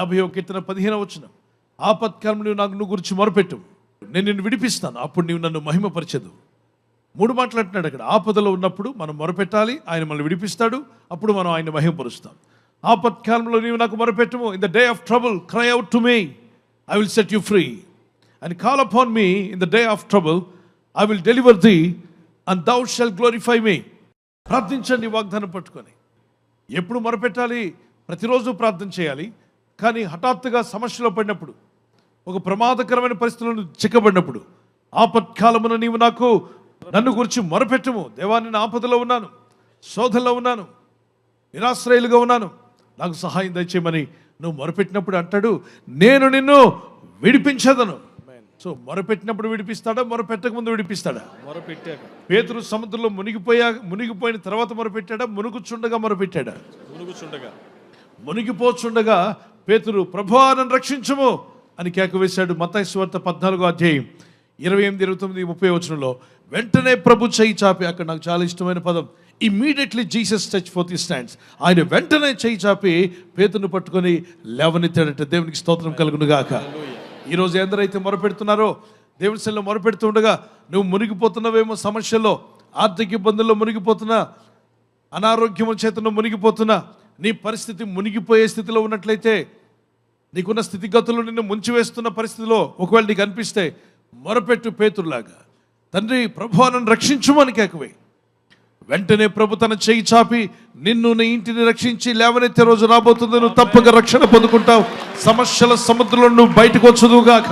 యాభై ఒక కీర్తన పదిహేను వచ్చిన ఆపత్కాలంలో నువ్వు నాకు నువ్వు గురించి మొరపెట్టు. నేను నిన్ను విడిపిస్తాను. అప్పుడు నీవు నన్ను మహిమపరచదు. మూడు మాట్లాడుతున్నాడు అక్కడ. ఆపదలో ఉన్నప్పుడు మనం మొరపెట్టాలి. ఆయన మనల్ని విడిపిస్తాడు. అప్పుడు మనం ఆయన మహిమపరుస్తాం. ఆపత్కాలంలో నీవు నాకు మొరపెట్టము. In the day of trouble cry out to me I will set you free and call upon me in the day of trouble I will deliver thee and thou shall glorify me ప్రార్థించండి వాగ్దానం పట్టుకొని. ఎప్పుడు మొరపెట్టాలి? ప్రతిరోజు ప్రార్థన చేయాలి. కానీ హఠాత్తుగా సమస్యలో పడినప్పుడు ఒక ప్రమాదకరమైన పరిస్థితులను చిక్కబడినప్పుడు ఆపత్కాలమున నీవు నాకు నన్ను గురించి మొరపెట్టము. దేవా నేను ఆపదలో ఉన్నాను శోధనలో ఉన్నాను నిరాశ్రయులుగా ఉన్నాను. నాకు సహాయం దయచేయమని నువ్వు మొరపెట్టినప్పుడు అంటాడు నేను నిన్ను విడిపించదను. సో మొరపెట్టినప్పుడు విడిపిస్తాడా మొరపెట్టక ముందు విడిపిస్తాడా? మొరపెట్టాక పేతురు సముద్రంలో మునిగిపోయా మునిగిపోయిన తర్వాత మొరపెట్టాడా మునుగుచుండగా మొరపెట్టాడా? మునుగుచుండగా. మునిగిపోచుండగా పేతురు ప్రభువా నన్ను రక్షించము అని కేక వేశాడు మతాయి పద్నాలుగో అధ్యాయం ఇరవై ఎనిమిది ఇరవై తొమ్మిది ముప్పై వచనంలో. వెంటనే ప్రభు చేయి చాపి అక్కడ నాకు చాలా ఇష్టమైన పదం. Immediately Jesus touch for the stands ఆయన వెంటనే చేయి చాపి పేతును పట్టుకొని లేవనెత్తాడంటే. దేవునికి స్తోత్రం కలుగును గాక. ఈరోజు ఎందరైతే మొరపెడుతున్నారో దేవుని సెల్లో మొరపెడుతుండగా నువ్వు మునిగిపోతున్నావేమో సమస్యల్లో ఆర్థిక ఇబ్బందుల్లో మునిగిపోతున్నా అనారోగ్యము చేతను మునిగిపోతున్నా నీ పరిస్థితి మునిగిపోయే స్థితిలో ఉన్నట్లయితే నీకున్న స్థితిగతులు నిన్ను ముంచివేస్తున్న పరిస్థితిలో ఒకవేళ నీకు అనిపిస్తే మొరపెట్టు పేతురులాగా. తండ్రి ప్రభు నన్ను రక్షించుమని కేకవే. వెంటనే ప్రభు తన చేయి చాపి నిన్ను నీ ఇంటిని రక్షించి లేవనెత్తే రోజు రాబోతుంది. నువ్వు తప్పక రక్షణ పొందుకుంటావు. సమస్యల సముద్రంలో నువ్వు బయటకు వచ్చుదుగాక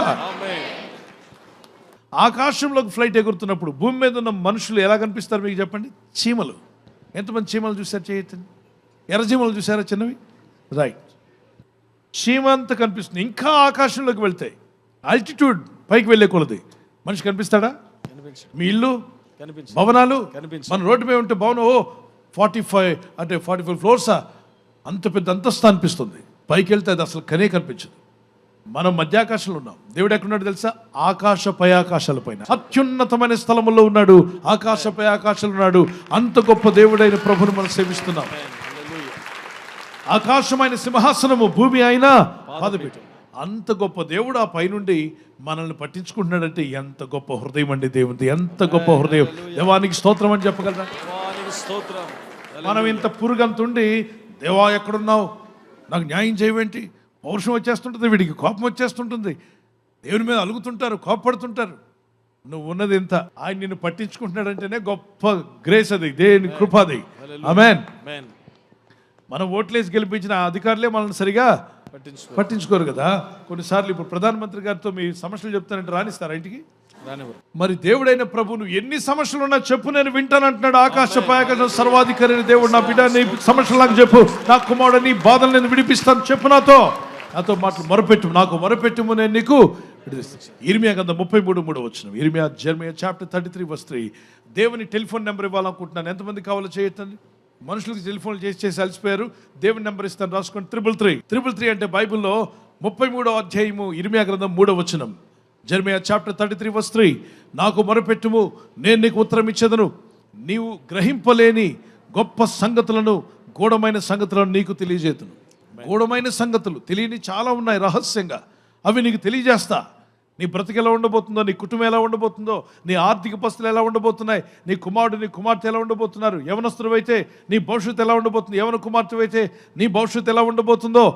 ఆకాశంలోకి ఫ్లైట్ ఎగురుతున్నప్పుడు భూమి మీద ఉన్న మనుషులు ఎలా కనిపిస్తారు మీకు చెప్పండి? చీమలు. ఎంతమంది చీమలు చూసారు చేయొచ్చండి ఎర్ర చీమలు చూసారా చిన్నవి? రైట్ అంత కనిపిస్తుంది. ఇంకా ఆకాశంలోకి వెళ్తాయి. ఆల్టిట్యూడ్ పైకి వెళ్ళే కొలది. మనిషి కనిపిస్తాడా? మీ ఇల్లు? భవనాలు. మన రోడ్డు మీద ఉంటే భవనం ఓ ఫార్టీ ఫైవ్ అంటే ఫార్టీ ఫైవ్ ఫ్లోర్సా అంత పెద్ద అంతస్తు అనిపిస్తుంది. పైకి వెళ్తే అది అసలు కనే కనిపించదు. మనం మధ్యాకాశంలో ఉన్నాం. దేవుడు ఎక్కడున్నాడు తెలుసా? ఆకాశ పై ఆకాశాల పైన. అత్యున్నతమైన స్థలములో ఉన్నాడు. ఆకాశ పై ఆకాశాలు ఉన్నాడు. అంత గొప్ప దేవుడైన ప్రభుని మనం సేవిస్తున్నాం. ఆకాశమైన సింహాసనము భూమి అయినా పాదపీఠం. అంత గొప్ప దేవుడు ఆ పైనుండి మనల్ని పట్టించుకుంటున్నాడంటే ఎంత గొప్ప హృదయం అండి దేవుడిది ఎంత గొప్ప హృదయం. దేవానికి స్తోత్రం అని చెప్పగలరా? స్తోత్రం. మనం ఇంత పురుగంతుండి దేవా ఎక్కడున్నావు? నాకు న్యాయం చేయవేంటి? పౌరుషం వచ్చేస్తుంటుంది వీడికి కోపం వచ్చేస్తుంటుంది. దేవుని మీద అలుగుతుంటారు కోపపడుతుంటారు నువ్వు ఉన్నది ఎంత ఆయన నిన్ను పట్టించుకుంటున్నాడంటేనే గొప్ప గ్రేస్ అది దేని కృప అది. ఆమెన్ మేన్ ఓట్లేసి గెలిపించిన అధికారులే మనల్ని సరిగా పట్టించుకో పట్టించుకోరు కదా. కొన్నిసార్లు ఇప్పుడు ప్రధానమంత్రి గారితో మీ సమస్యలు చెప్తానంటే రానిస్తారా ఇంటికి? మరి దేవుడైన ప్రభు నువ్వు ఎన్ని సమస్యలు ఉన్నా చెప్పు నేను వింటాను అంటున్నాడు ఆకాశ పాయకం సర్వాధికారి దేవుడు. నా బిడ్డ నీ సమస్యలు నాకు చెప్పు. నా కుమారుడు నీ బాధలు నేను విడిపిస్తాను చెప్పు నాతో. నాతో మాటలు మొరపెట్టు నాకు మొరపెట్టుము నేను నీకు. ఇర్మియా గంధ ముప్పై మూడు మూడు వచ్చిన ఇర్మియా జర్మియా చాప్టర్ థర్టీ త్రీ వస్తే దేవుని టెలిఫోన్ నెంబర్ ఇవ్వాలనుకుంటున్నాను. ఎంతమంది కావాలో చేయొద్దండి మనుషులకు టెలిఫోన్లు చేసి చేసి అలసిపోయారు. దేవుని నెంబర్ ఇస్తాను రాసుకోండి. Triple three. త్రిబుల్ త్రీ అంటే బైబిల్లో ముప్పై మూడో అధ్యాయము ఇరిమియా గ్రంథం మూడో వచనం. Jeremiah chapter thirty three verse three. నాకు మొరపెట్టుము నేను నీకు ఉత్తరం ఇచ్చేదను. నీవు గ్రహింపలేని గొప్ప సంగతులను గూఢమైన సంగతులను నీకు తెలియజేతును. గూఢమైన సంగతులు తెలియని చాలా ఉన్నాయి రహస్యంగా. అవి నీకు తెలియజేస్తా. నీ బ్రతికి ఎలా ఉండబోతుందో నీ కుటుంబం ఎలా ఉండబోతుందో నీ ఆర్థిక పరిస్థితులు ఎలా ఉండబోతున్నాయి నీ కుమారుడు నీ కుమార్తె ఎలా ఉండబోతున్నారు యవనస్తుడు అయితే నీ భవిష్యత్తు ఎలా ఉండబోతుంది యవన కుమార్తె అయితే నీ భవిష్యత్తు ఎలా ఉండబోతుందో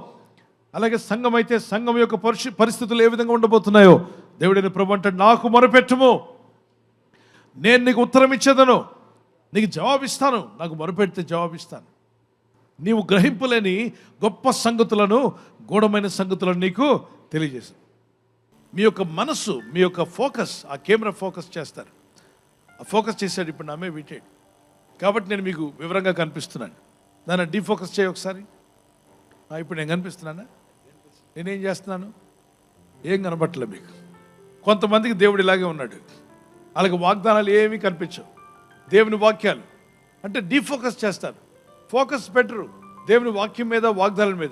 అలాగే సంఘం అయితే సంఘం యొక్క పరిశు పరిస్థితులు ఏ విధంగా ఉండబోతున్నాయో దేవుడైన ప్రభు అంటే నాకు మొరపెట్టుము. నేను నీకు ఉత్తరం ఇచ్చేదను. నీకు జవాబిస్తాను నాకు మొరపెడితే జవాబిస్తాను నీవు గ్రహింపులేని గొప్ప సంగతులను గూఢమైన సంగతులను నీకు తెలియజేశాను మీ యొక్క మనస్సు మీ యొక్క ఫోకస్ ఆ కెమెరా ఫోకస్ చేస్తారు. ఆ ఫోకస్ చేశాడు ఇప్పుడు నామే మీద కాబట్టి నేను మీకు వివరంగా కనిపిస్తున్నాను. దాన్ని డీఫోకస్ చేయి ఒకసారి. ఇప్పుడు నేను కనిపిస్తున్నానా? నేనేం చేస్తున్నాను? ఏం కనబట్టలే మీకు. కొంతమందికి దేవుడు ఇలాగే ఉన్నాడు. వాళ్ళకి వాగ్దానాలు ఏమీ కనిపించవు. దేవుని వాక్యాలు. అంటే డీఫోకస్ చేస్తారు. ఫోకస్ పెట్టరు. దేవుని వాక్యం మీద వాగ్దానాల మీద.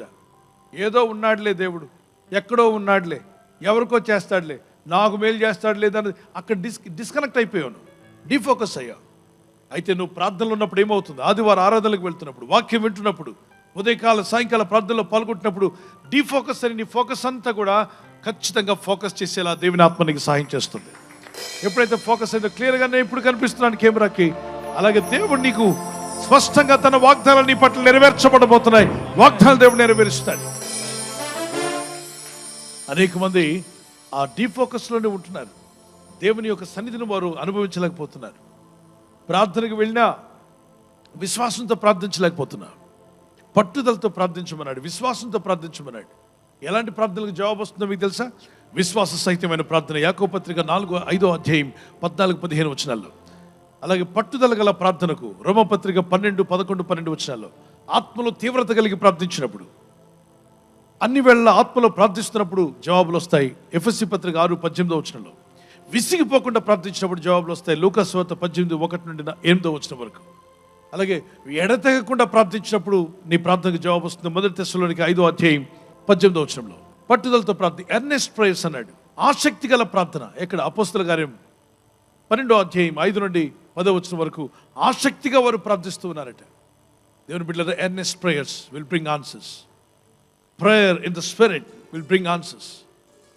ఏదో ఉన్నాడులే దేవుడు. ఎక్కడో ఉన్నాడులే. ఎవరికో చేస్తాడులే నాకు మేలు చేస్తాడు లేదని అక్కడ డిస్ డిస్కనెక్ట్ అయిపోయాను డీఫోకస్ అయ్యా అయితే నువ్వు ప్రార్థనలో ఉన్నప్పుడు ఏమవుతుంది? ఆదివారం ఆరాధనలకు వెళ్తున్నప్పుడు వాక్యం వింటున్నప్పుడు ఉదయకాల సాయంకాల ప్రార్థనలో పాల్గొంటున్నప్పుడు డీఫోకస్ అని నీ ఫోకస్ అంతా కూడా ఖచ్చితంగా ఫోకస్ చేసేలా దేవుని ఆత్మనికి సహాయం చేస్తుంది. ఎప్పుడైతే ఫోకస్ అయితే క్లియర్గా నేను ఇప్పుడు కనిపిస్తున్నాను కెమెరాకి. అలాగే దేవుడు నీకు స్పష్టంగా తన వాగ్దానాలు నీ పట్ల నెరవేర్చబడబోతున్నాయి. వాగ్దానాలు దేవుడు నెరవేరుస్తాడు. అనేక మంది ఆ డీఫోకస్లోనే ఉంటున్నారు. దేవుని యొక్క సన్నిధిని వారు అనుభవించలేకపోతున్నారు. ప్రార్థనకు వెళ్ళినా విశ్వాసంతో ప్రార్థించలేకపోతున్నారు. పట్టుదలతో ప్రార్థించమన్నాడు విశ్వాసంతో ప్రార్థించమన్నాడు. ఎలాంటి ప్రార్థనలకు జవాబు వస్తుందో మీకు తెలుసా? విశ్వాస సహితమైన ప్రార్థన. యాకోపత్రిక నాలుగో ఐదో అధ్యాయం పద్నాలుగు పదిహేను వచనాల్లో. అలాగే పట్టుదల గల ప్రార్థనకు రోమపత్రిక పన్నెండు పదకొండు పన్నెండు వచనాల్లో. ఆత్మలో తీవ్రత కలిగి ప్రార్థించినప్పుడు అన్ని వేళ ఆత్మలో ప్రార్థిస్తున్నప్పుడు జవాబులు వస్తాయి. ఎఫ్ఎస్సి పత్రిక ఆరు పద్దెనిమిదో వచ్చినలో విసిగిపోకుండా ప్రార్థించినప్పుడు జవాబులు వస్తాయి. లూకాస్వార్త పద్దెనిమిది ఒకటి నుండి ఎనిమిదో వచ్చిన వరకు. అలాగే ఎడతెగకుండా ప్రార్థించినప్పుడు నీ ప్రార్థనకు జవాబు వస్తుంది. మొదటి తెశలోనికి ఐదో అధ్యాయం పద్దెనిమిదో వచ్చినంలో పట్టుదలతో ప్రార్థన ఎర్నెస్ట్ ప్రేయర్స్ అన్నాడు. ఆసక్తి గల ప్రార్థన. ఎక్కడ? అపోస్తుల కార్యం పన్నెండో అధ్యాయం ఐదు నుండి పదో వచ్చిన వరకు ఆసక్తిగా వారు ప్రార్థిస్తూ ఉన్నారట. దేవుని బిడ్డల earnest prayers will bring answers. Prayer in the spirit will bring answers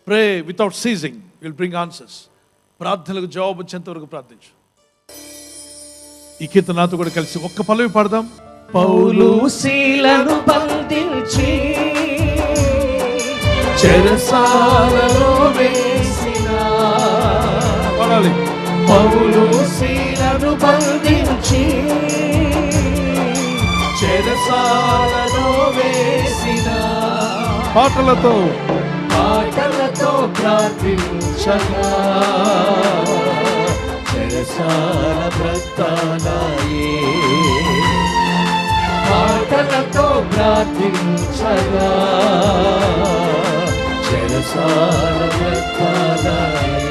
pray without ceasing will bring answers ప్రార్థనలకు జవాబు వచ్చేంత వరకు ప్రార్థించు. ఈ కీర్తన నాతో కూడా కలిసి ఒక్క పల్లవి పాడదాం. పౌలు శీలను బంధించి చెరసాలలో వేసిన పాడాలి. పౌలు శీలను బంధించి చెరసాలలో వేసిన పాటలతో. పాటలతో ప్రార్థించగా. చెరసాల పాటలతో ప్రార్థించగా. చెరసాల బ్రతానాయే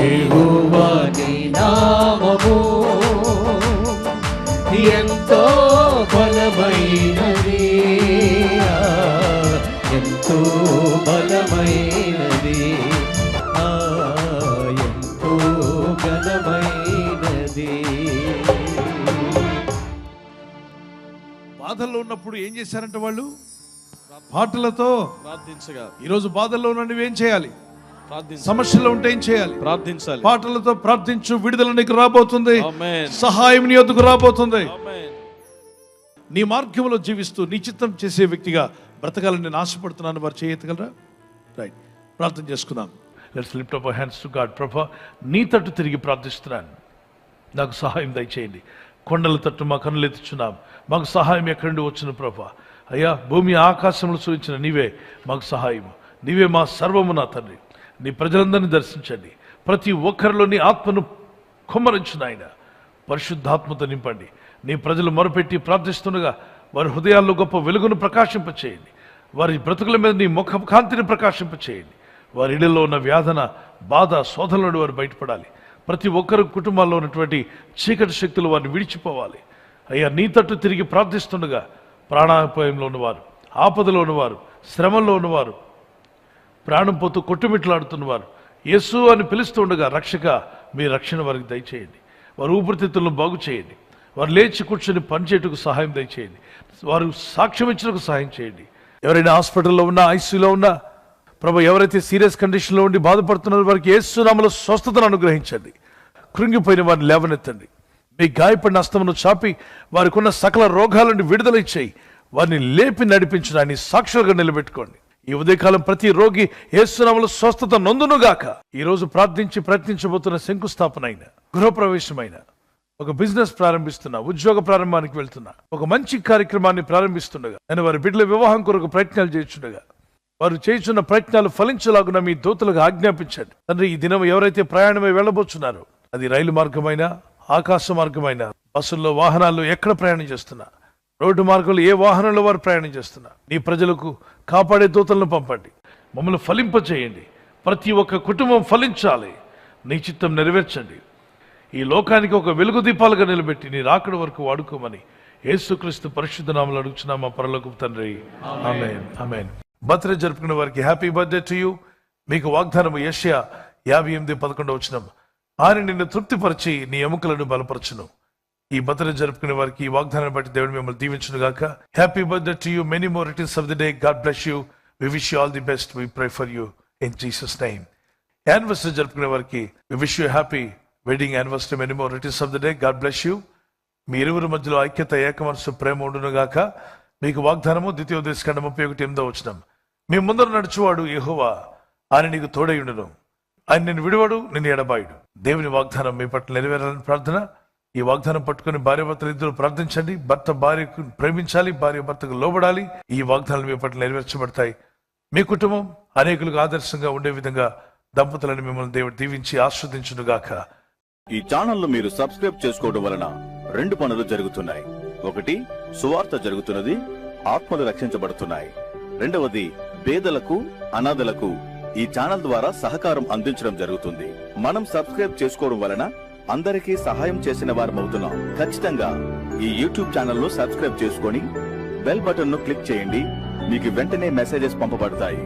యెహోవా నీ నామము బాధల్లో ఉన్నప్పుడు ఏం చేశారంట వాళ్ళు? పాటలతో ప్రార్థించగా. ఈరోజు బాధల్లో ఉన్న నువ్వేం చేయాలి? సమస్యలో ఉంటే ఏం చేయాలి? ప్రార్థించాలి. పాటలతో ప్రార్థించు విడుదల నీకు రాబోతుంది. ఆమేన్. సహాయం నీ వద్దకు రాబోతుంది. ఆమేన్. నీ మార్గంలో జీవిస్తూ నీ చిత్తం చేసే వ్యక్తిగా బ్రతకాలని నేను ఆశపడుతున్నాను. వారు చేయగలరా? రైట్ ప్రార్థన చేసుకుందాం. Let's lift up hands to God ప్రభా నీ తట్టు తిరిగి ప్రార్థిస్తున్నాను. నాకు సహాయం దయచేయండి. కొండల తట్టు మా కన్నులు ఎత్తుచున్నాం. మాకు సహాయం ఎక్కడి నుండి వచ్చిన ప్రభా? అయ్యా భూమి ఆకాశంలో సూచించిన నీవే మాకు సహాయము. నీవే మా సర్వము నా తండ్రి. నీ ప్రజలందరినీ దర్శించండి. ప్రతి ఒక్కరిలో నీ ఆత్మను కుమ్మరించిన ఆయన పరిశుద్ధాత్మతో నింపండి. నీ ప్రజలు మొరపెట్టి ప్రార్థిస్తుండగా వారి హృదయాల్లో గొప్ప వెలుగును ప్రకాశింపచేయండి. వారి బ్రతుకుల మీద నీ ముఖ కాంతిని ప్రకాశింపచేయండి. వారి ఇళ్ళలో ఉన్న వ్యాధన బాధ శోధన వారు బయటపడాలి. ప్రతి ఒక్కరు కుటుంబాల్లో ఉన్నటువంటి చీకటి శక్తులు వారిని విడిచిపోవాలి. అయ్యా నీ తట్టు తిరిగి ప్రార్థిస్తుండగా ప్రాణాపాయంలో ఉన్నవారు ఆపదలో ఉన్నవారు శ్రమల్లో ఉన్నవారు ప్రాణం పోతూ కొట్టుమిట్లాడుతున్నవారు యేసు అని పిలుస్తుండగా రక్షక మీ రక్షణ వారికి దయచేయండి. వారి ఊపిరితిత్తులను బాగు చేయండి. వారు లేచి కూర్చొని పనిచేయటకు సహాయం దయచేయండి. వారు సాక్ష్యం ఇచ్చినకు సహాయం చేయండి. ఎవరైనా హాస్పిటల్లో ఉన్నా ఐసీలో ఉన్నా ప్రభు ఎవరైతే సీరియస్ కండిషన్లో ఉండి బాధపడుతున్నారో వారికి ఏసునామలో స్వస్థతను అనుగ్రహించండి. కృంగిపోయిన వారిని లేవనెత్తండి. మీ గాయపడిన అస్తమును చాపి వారికి ఉన్న సకల రోగాల నుండి విడుదల ఇచ్చేయి. వారిని లేపి నడిపించడాన్ని సాక్షులుగా నిలబెట్టుకోండి. ఈ ఉదయకాలం ప్రతి రోగి ఏసునామలో స్వస్థత నొందునుగాక ఈరోజు ప్రార్థించి ప్రయత్నించబోతున్న శంకుస్థాపన అయిన గృహప్రవేశమైన ఒక బిజినెస్ ప్రారంభిస్తున్నా ఉద్యోగ ప్రారంభానికి వెళ్తున్నా ఒక మంచి కార్యక్రమాన్ని ప్రారంభిస్తుండగా నేను వారి బిడ్డల వివాహం కొరకు ప్రయత్నాలు చేస్తుండగా వారు చేస్తున్న ప్రయత్నాలు ఫలించలాగున మీ దూతలకు ఆజ్ఞాపించండి. తండ్రి ఈ దినం ఎవరైతే ప్రయాణమై వెళ్ళబోతున్నారో అది రైలు మార్గమైన ఆకాశ మార్గమైన బస్సుల్లో వాహనాల్లో ఎక్కడ ప్రయాణం చేస్తున్నా రోడ్డు మార్గంలో ఏ వాహనంలో వారు ప్రయాణం చేస్తున్నా నీ ప్రజలకు కాపాడే దూతలను పంపండి. మమ్మల్ని ఫలింపచేయండి ప్రతి ఒక్క కుటుంబం ఫలించాలి. నీ చిత్తం నెరవేర్చండి. ఈ లోకానికి ఒక వెలుగు దీపాలుగా నిలబెట్టి నీ రాకడ వరకు వాడుకోమని యేసుక్రీస్తు పరిశుద్ధ నామలు అడుగుచున్నా మా పరలోకు తండ్రి. ఆమేన్. ఆమేన్. బర్త్డే జరుపుకున్న వారికి హ్యాపీ బర్త్డే టు యూ. మీకు వాగ్దానము ఏషియా యాభై ఎనిమిది పదకొండు వచ్చిన ఆయన నిన్ను తృప్తిపరిచి నీ ఎముకలను బలపరచును. ఈ బర్త్డే జరుపుకునే వారికి ఈ వాగ్దానాన్ని బట్టి దేవుడు మిమ్మల్ని దీవించును గాక. Happy birthday to you. Many more returns of the day God bless you we wish you all the best we pray for you in Jesus name anniversary జరుపుకునే వారికి we wish you happy wedding anniversary many more returns of the day God bless you మీ ఇరువురి మధ్యలో ఐక్యత ఏక మనసు ప్రేమ ఉండును గాక. మీకు వాగ్దానము ద్వితీయోదేశకండ ముప్పై ఒకటి ఎనిమిదో వచ్చిన మీ ముందర నడుచువాడు యహోవా ఆయన నీకు తోడయుండును ఆయన నేను విడివాడు నిన్ను ఎడబాయుడు. దేవుని వాగ్దానం మీ పట్ల నెరవేరాలని ప్రార్థన. ఈ వాగ్దానం పట్టుకుని భార్య భర్తలు ఇద్దరు ప్రార్థించండి. భర్త భార్యకు ప్రేమించాలి భార్య భర్తకు లోబడాలి. ఈ వాగ్దానాలు మీ పట్ల నెరవేర్చబడతాయి. మీ కుటుంబం అనేకులకు ఆదర్శంగా ఉండే విధంగా దంపతులను మిమ్మల్ని దేవుడు దీవించి ఆస్వాదించునుగాక ఈ ఛానల్ మీరు సబ్స్క్రైబ్ చేసుకోవడం వలన రెండు పనులు జరుగుతున్నాయి. ఒకటి సువార్త జరుగుతున్నది ఆత్మలు రక్షించబడుతున్నాయి. రెండవది పేదలకు అనాథలకు ఈ ఛానల్ ద్వారా సహకారం అందించడం జరుగుతుంది. మనం సబ్స్క్రైబ్ చేసుకోవడం వలన అందరికీ సహాయం చేసిన వారం అవుతున్నాం. ఖచ్చితంగా ఈ యూట్యూబ్ ఛానల్ను సబ్స్క్రైబ్ చేసుకొని బెల్ బటన్ను క్లిక్ చేయండి. మీకు వెంటనే మెసేజెస్ పంపబడతాయి.